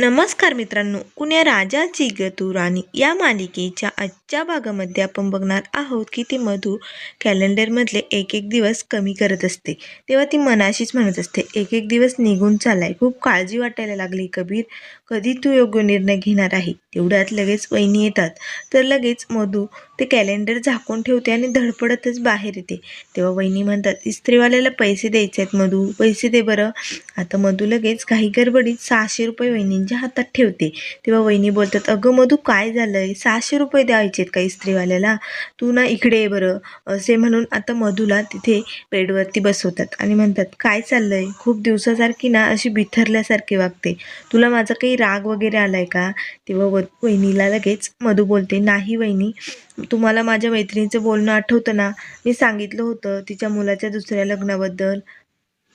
नमस्कार मित्रांनो कुण्या राजाची ग तू राणी? या मालिकेच्या आजच्या भागामध्ये आपण बघणार आहोत की ती मधू कॅलेंडरमधले एक एक दिवस कमी करत असते. तेव्हा ती मनाशीच म्हणत असते एक एक दिवस निघून चाललाय. खूप काळजी वाटायला लागली कबीर. कधी तू योग्य निर्णय घेणार आहे? तेवढ्यात लगेच वहिनी येतात. तर लगेच मधू ते कॅलेंडर झाकून ठेवते आणि धडपडतच बाहेर येते. तेव्हा वहिनी म्हणतात इस्त्रीवाल्याला पैसे द्यायचे आहेत मधू. पैसे दे बरं. आता मधू लगेच काही गडबडीत सहाशे रुपये वहिनींच्या हातात ठेवते. तेव्हा वहिनी बोलतात अगं मधू काय झालं आहे सहाशे रुपये द्यायचे आहेत का इस्त्रीवाल्याला? तू ना इकडे ये बरं. असे म्हणून आता मधूला तिथे बेडवरती बसवतात आणि म्हणतात काय चाललं आहे खूप दिवसासारखी ना अशी बिथरल्यासारखी वागते. तुला माझं काही राग वगैरे आलाय का? तेव्हा व वहिनीला लगेच मधू बोलते नाही वहिनी तुम्हाला माझ्या मैत्रिणीचं बोलणं आठवतं ना? मी सांगितलं होतं तिच्या मुलाच्या दुसऱ्या लग्नाबद्दल.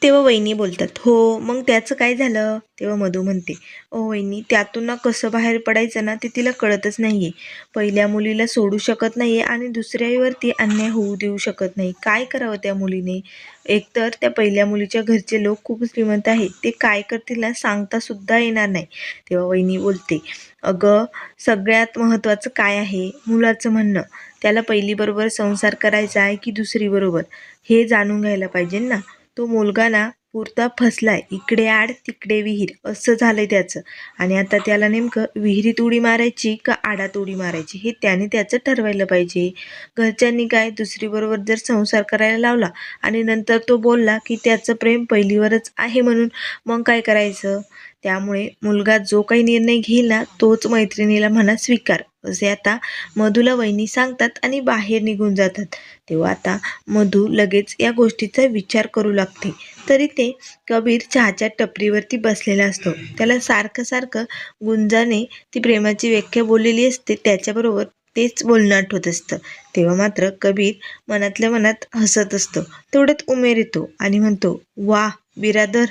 तेव्हा वहिनी बोलतात हो मग त्याचं काय झालं? तेव्हा मधू म्हणते ओ वहिनी त्यातून ना कसं बाहेर पडायचं ना ते तिला कळतच नाहीये. पहिल्या मुलीला सोडू शकत नाहीये आणि दुसऱ्यावरती अन्याय होऊ देऊ शकत नाही. काय करावं त्या मुलीने? एकतर त्या पहिल्या मुलीच्या घरचे लोक खूप श्रीमंत आहेत. ते काय करतील ना सांगता सुद्धा येणार नाही. तेव्हा वहिनी बोलते अगं सगळ्यात महत्त्वाचं काय आहे? मुलाचं म्हणणं. त्याला पहिलीबरोबर संसार करायचा आहे की दुसरीबरोबर? हे जाणून घ्यायला पाहिजे ना. तो मुलगा ना पुरता फसलाय. इकडे आड तिकडे विहीर. असं झालंय त्याचं. आणि आता त्याला नेमकं विहिरीत उडी मारायची का आडात उडी मारायची? हे त्याने त्याचं ठरवायला पाहिजे. घरच्यांनी काय दुसरीबरोबर जर संसार करायला लावला आणि नंतर तो बोलला की त्याचं प्रेम पहिलीवरच आहे म्हणून मग काय करायचं? त्यामुळे मुलगा जो काही निर्णय घेईल ना तोच मैत्रिणीला म्हणा स्वीकार. असे आता मधूला वहिनी सांगतात आणि बाहेर निघून जातात. तेव्हा आता मधू लगेच या गोष्टीचा विचार करू लागते. तरी ते कबीर चहाच्या टपरीवरती बसलेला असतो. त्याला सारखं सारखं गुंजाने ती प्रेमाची व्याख्या बोललेली असते. त्याच्याबरोबर तेच बोलणं आठवत असतं. तेव्हा मात्र कबीर मनातल्या मनात हसत असतो. तेवढ्यात उमेर येतो आणि म्हणतो वा बिरादर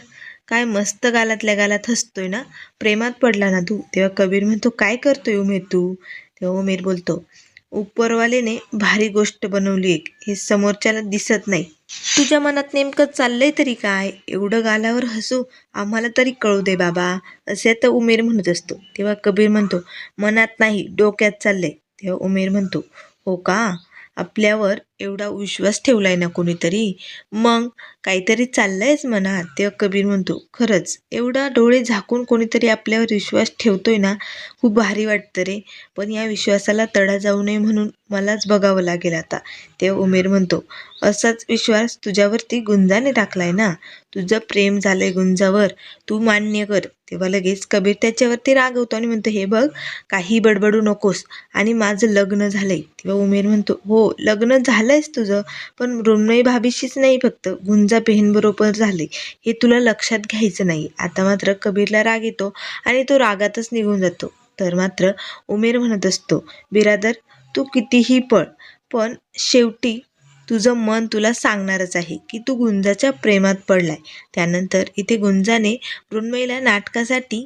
काय मस्त गालातल्या गालात हसतोय ना? प्रेमात पडला ना तू? तेव्हा कबीर म्हणतो काय करतोय उमेर तू? तेव्हा उमेर बोलतो. उपरवालेने भारी गोष्ट बनवली एक. हे समोरच्याला दिसत नाही. तुझ्या मनात नेमकं चाललंय तरी काय? एवढं गालावर हसू आम्हाला तरी कळू दे बाबा असे आता उमेर म्हणत असतो. तेव्हा कबीर म्हणतो मनात नाही डोक्यात चाललंय. तेव्हा उमेर म्हणतो हो का? आपल्यावर एवढा विश्वास ठेवलाय ना कोणीतरी? मग काहीतरी चाललंयच मनात तेव्हा कबीर म्हणतो. खरंच एवढा डोळे झाकून कोणीतरी आपल्यावर विश्वास ठेवतोय ना खूप भारी वाटतं रे. पण या विश्वासाला तडा जाऊ नये म्हणून मलाच बघावं लागेल आता तेव्हा उमेर म्हणतो. असाच विश्वास तुझ्यावरती गुंजाने टाकलाय ना? तुझं प्रेम झालंय गुंजावर. तू मान्य कर. तेव्हा लगेच कबीर त्याच्यावरती रागवतो आणि म्हणतो हे बघ काही बडबडू नकोस. आणि माझं लग्न झालंय. तेव्हा उमेर म्हणतो हो लग्न झालं झालंयच तुझं पण मृण्मयी भाभीशीच नाही फक्त. गुंजा बरोबर झाले. हे तुला लक्षात घ्यायचं नाही. आता मात्र कबीरला राग येतो आणि तो रागातच निघून जातो. तर मात्र उमेर म्हणत असतो बिरादर तू कितीही पळ पण शेवटी तुझं मन तुला सांगणारच आहे की तू गुंजाच्या प्रेमात पडलाय. त्यानंतर इथे गुंजाने मृण्मयीला नाटकासाठी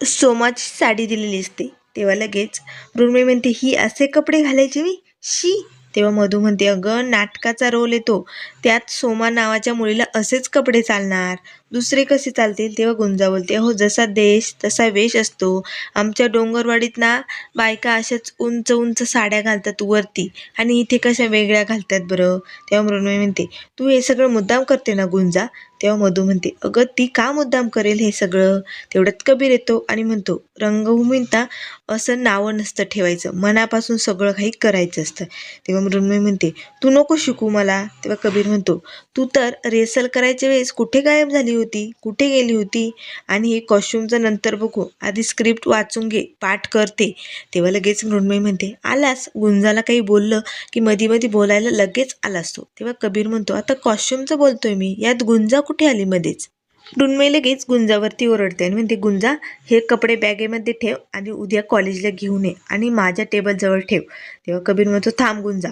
सोमाची साडी दिलेली असते. तेव्हा लगेच मृण्मयी म्हणते ही असे कपडे घालायचे मी? शी तेव्हा मधू म्हणते अगं नाटकाचा रोल येतो त्यात सोमा नावाच्या मुलीला असेच कपडे चालणार. दुसरे कसे चालतील तेव्हा गुंजा बोलते हो जसा देश तसा वेश असतो. आमच्या डोंगरवाडीत ना बायका अशाच उंच उंच साड्या घालतात वरती आणि इथे कशा वेगळ्या घालतात बरं? तेव्हा मृण्मयी म्हणते तू हे सगळं मुद्दाम करते ना गुंजा? तेव्हा मधू म्हणते अगं ती का मुद्दाम करेल हे सगळं? तेवढ्यात कबीर येतो आणि म्हणतो रंगभूमींना असं नावं नसतं ठेवायचं. मनापासून सगळं काही करायचं असतं. तेव्हा मृण्मयी म्हणते तू नको शिकू मला. तेव्हा कबीर म्हणतो तू तर रेसल करायच्या वेळेस कुठे गायब झाली होती कुठे गेली होती? आणि हे कॉस्ट्युमचं नंतर बघू. आधी स्क्रिप्ट वाचून घे पाठ करते. तेव्हा लगेच मृण्मयी म्हणते आलास. गुंजाला काही बोललं की मधी मधी बोलायला लगेच आलास तो तेव्हा कबीर म्हणतो आता कॉस्ट्युमचं बोलतोय मी. यात गुंजा कुठे आली मध्येच? मृण्मयी लगेच गुंजावरती ओरडते आणि म्हणते गुंजा हे कपडे बॅगेमध्ये ठेव आणि उद्या कॉलेजला घेऊन ये आणि माझ्या टेबलजवळ ठेव. तेव्हा कबीर म्हणतो थांब गुंजा.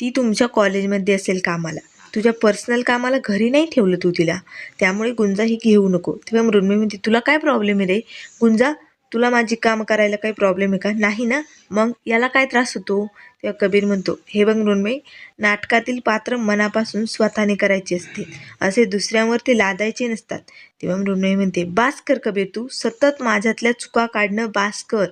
ती तुमच्या कॉलेजमध्ये असेल कामाला. तुझ्या पर्सनल कामाला घरी नाही ठेवलं तू तिला. त्यामुळे गुंजा ही घेऊ नको. तेव्हा मृण्मयी म्हणते तुला काय प्रॉब्लेम आहे रे? गुंजा तुला माझी कामं करायला काही प्रॉब्लेम आहे का? नाही ना? मग याला काय त्रास होतो? तेव्हा कबीर म्हणतो हे बघ मृण्मयी नाटकातील पात्र मनापासून स्वतःने करायचे असते. असे दुसऱ्यांवर ते लादायचे नसतात. तेव्हा मृण्मयी म्हणते बास कर कबीर तू सतत माझ्यातल्या चुका काढणं बास कर.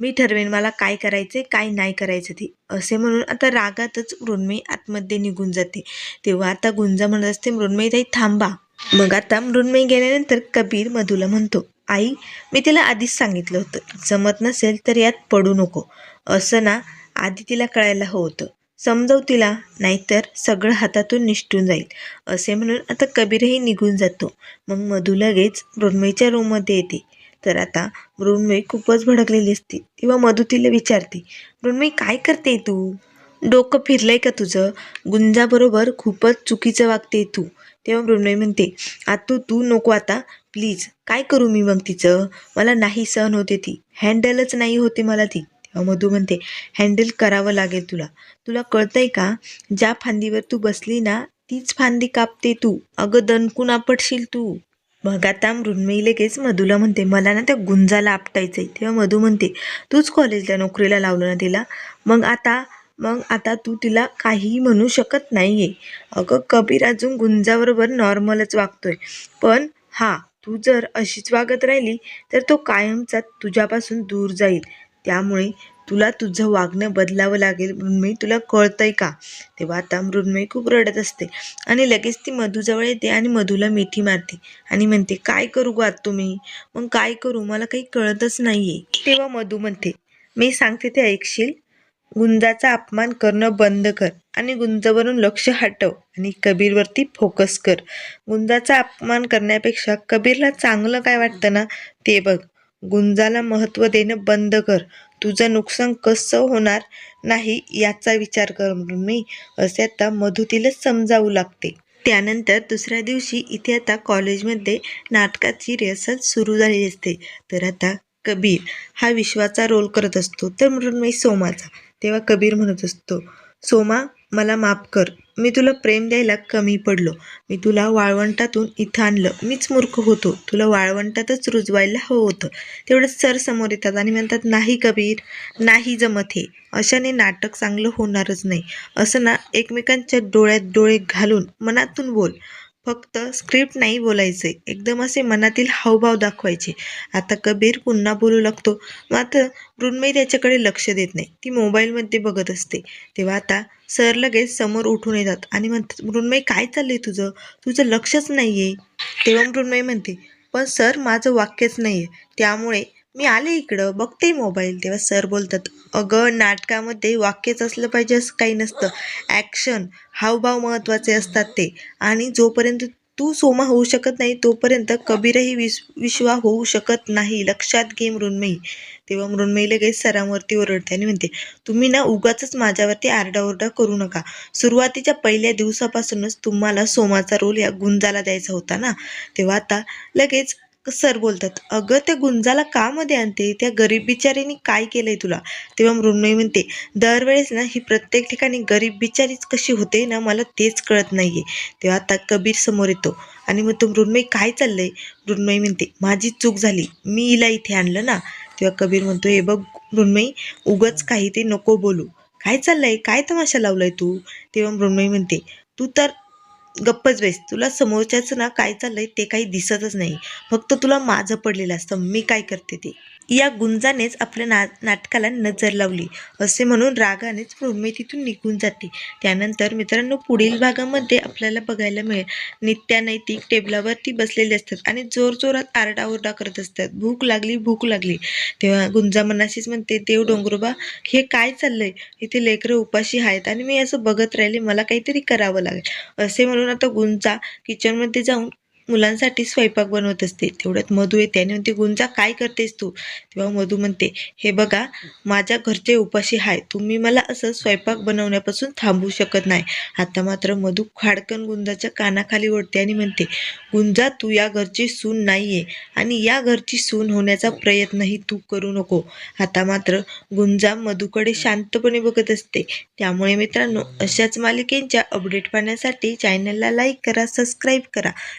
मी ठरवेन मला काय करायचे काय नाही करायचं ते. असे म्हणून आता रागातच मृण्मयी आतमध्ये निघून जाते. तेव्हा आता गुंजा म्हणत असते मृण्मयी ताई थांबा. मग आता मृण्मयी गेल्यानंतर कबीर मधूला म्हणतो आई मी तिला आधीच सांगितलं होतं जमत नसेल तर यात पडू नको. असं ना आधी तिला कळायला हवं होतं. समजव तिला नाहीतर सगळं हातातून निष्ठून जाईल. असे म्हणून आता कबीरही निघून जातो. मग मधू लगेच मृण्मयीच्या रूममध्ये येते. तर आता मृण्मयी खूपच भडकलेली असते. तेव्हा मधू तिला विचारते मृण्मयी काय करते तू? डोकं फिरलंय का तुझं? गुंजाबरोबर खूपच चुकीचं वागते तू. तेव्हा मृण्मयी म्हणते आतू तू नको आता. प्लीज काय करू मी मग तिचं? मला नाही सहन होते ती. हँडलच नाही होते मला ती. तेव्हा मधू म्हणते हँडल करावं लागेल तुला. तुला कळतंय का? ज्या फांदीवर तू बसली ना तीच फांदी कापते तू. अगं दणकून आपटशील तू. मग आता मृण्मयी लगेच मधूला म्हणते मला ना त्या गुंजाला आपटायचंय. तेव्हा मधू म्हणते तूच कॉलेजला नोकरीला लावलं ना तिला? मग आता मग आता तू तिला काहीही म्हणू शकत नाही आहे अगं कबीर अजून गुंजाबरोबर नॉर्मलच वागतोय. पण हा तू जर अशीच वागत राहिली तर तो कायमचा तुझ्यापासून दूर जाईल. त्यामुळे तुला तुझं वागणं बदलावं लागेल मृण्मयी तुला कळतंय का? तेव्हा आता मृण्मयी खूप रडत असते आणि लगेच ती मधूजवळ येते आणि मधूला मिठी मारते आणि म्हणते काय करू गो तुम्ही? मग काय करू? मला काही कळतच नाहीये. तेव्हा मधू म्हणते मी सांगते ते ऐकशील? गुंजाचा अपमान करणं बंद कर आणि गुंजावरून लक्ष हटव आणि कबीरवरती फोकस कर. गुंजाचा अपमान करण्यापेक्षा कबीरला चांगलं काय वाटतं ना ते बघ. गुंजाला महत्त्व देणं बंद कर. तुझं नुकसान कसं होणार नाही याचा विचार कर म्हणून मी असे आता मधू तिला समजावू लागते. त्यानंतर दुसऱ्या दिवशी इथे आता कॉलेजमध्ये नाटकाची रिहर्सल सुरू झालेली असते. तर आता कबीर हा विश्वाचा रोल करत असतो. तर मृण्मयी सोमाचा. तेव्हा कबीर म्हणत असतो सोमा मला माफ कर. मी तुला प्रेम द्यायला कमी पडलो. मी तुला वाळवंटातून इथं आणलं. मीच मूर्ख होतो. तुला वाळवंटातच रुजवायला हवं होतं. तेवढंच सर समोर येतात आणि म्हणतात नाही कबीर नाही जमत हे. अशाने नाटक चांगलं होणारच नाही. असं ना एकमेकांच्या डोळ्यात डोळे घालून मनातून बोल. फक्त स्क्रिप्ट नाही बोलायचे. एकदम असे मनातील हावभाव दाखवायचे. आता कबीर पुन्हा बोलू लागतो. मात्र मृण्मयी त्याच्याकडे लक्ष देत नाही. ती मोबाईलमध्ये बघत असते. तेव्हा आता सर लगेच समोर उठून येतात आणि म्हणतात मृण्मयी काय चाललंय तुझं? तुझं लक्षच नाही आहे तेव्हा मृण्मयी म्हणते पण सर माझं वाक्यच नाही आहे त्यामुळे मी आले इकडं बघते मोबाईल तेव्हा सर बोलतात अगं नाटकामध्ये वाक्यच असलं पाहिजे असं काही नसतं. ॲक्शन हावभाव महत्त्वाचे असतात ते. आणि जोपर्यंत तू सोमा होऊ शकत नाही तोपर्यंत कबीरही विश विश्वा होऊ शकत नाही. लक्षात घे मृण्मयी. तेव्हा मृण्मयी लगेच सरांवरती ओरडते आणि म्हणते तुम्ही ना उगाच माझ्यावरती आरडाओरडा करू नका. सुरुवातीच्या पहिल्या दिवसापासूनच तुम्हाला सोमाचा रोल या गुंजाला द्यायचा होता ना? तेव्हा आता लगेच सर बोलतात अगं त्या गुंजाला का मध्ये आणते? त्या गरीब बिचारीने काय केलंय तुला? तेव्हा मृण्मयी म्हणते दरवेळेस ना ही प्रत्येक ठिकाणी गरीब बिचारीच कशी होते ना मला तेच कळत नाहीये. तेव्हा आता कबीर समोर येतो आणि मग तो मृण्मयी काय चाललंय? मृण्मयी म्हणते माझी चूक झाली. मी हिला इथे आणलं ना. तेव्हा कबीर म्हणतो हे बघ मृण्मयी उगच काही ते नको बोलू. काय चाललंय? काय तमाशा लावलाय तू? तेव्हा मृण्मयी म्हणते तू तर गप्पच बेस. तुला समोरच्याचं ना काय चाललंय ते काही दिसतच नाही. फक्त तुला माझं पडलेलं असतं. मी काय करते ते? या गुंजानेच आपल्या ना नाटकाला नजर लावली. असे म्हणून रागानेच मृण्मयी तिथून निघून जाते. त्यानंतर मित्रांनो पुढील भागामध्ये आपल्याला बघायला मिळेल. नित्यानैतिक टेबलावरती बसलेले असतात आणि जोरजोरात आरडाओरडा करत असतात. भूक लागली भूक लागली. तेव्हा गुंजा मनाशीच म्हणते देव डोंगरोबा हे काय चाललंय? इथे लेकरं उपाशी आहेत आणि मी असं बघत राहिले मला काहीतरी करावं लागेल. असे म्हणून आता गुंजा किचनमध्ये जाऊन मुलांसाठी स्वयंपाक बनवत असते. तेवढ्यात मधू येते आणि म्हणते गुंजा काय करतेस तू? तेव्हा मधू म्हणते हे बघा माझ्या घरचे उपाशी आहे तुम्ही मला असं स्वयंपाक बनवण्यापासून थांबवू शकत नाही. आता मात्र मधू खाडकन गुंजाच्या कानाखाली ओढते आणि म्हणते गुंजा तू या घरची सून नाही आहे आणि या घरची सून होण्याचा प्रयत्नही तू करू नको. आता मात्र गुंजा मधूकडे शांतपणे बघत असते. त्यामुळे मित्रांनो अशाच मालिकेंच्या अपडेट पाहण्यासाठी चॅनलला लाईक करा सबस्क्राईब करा.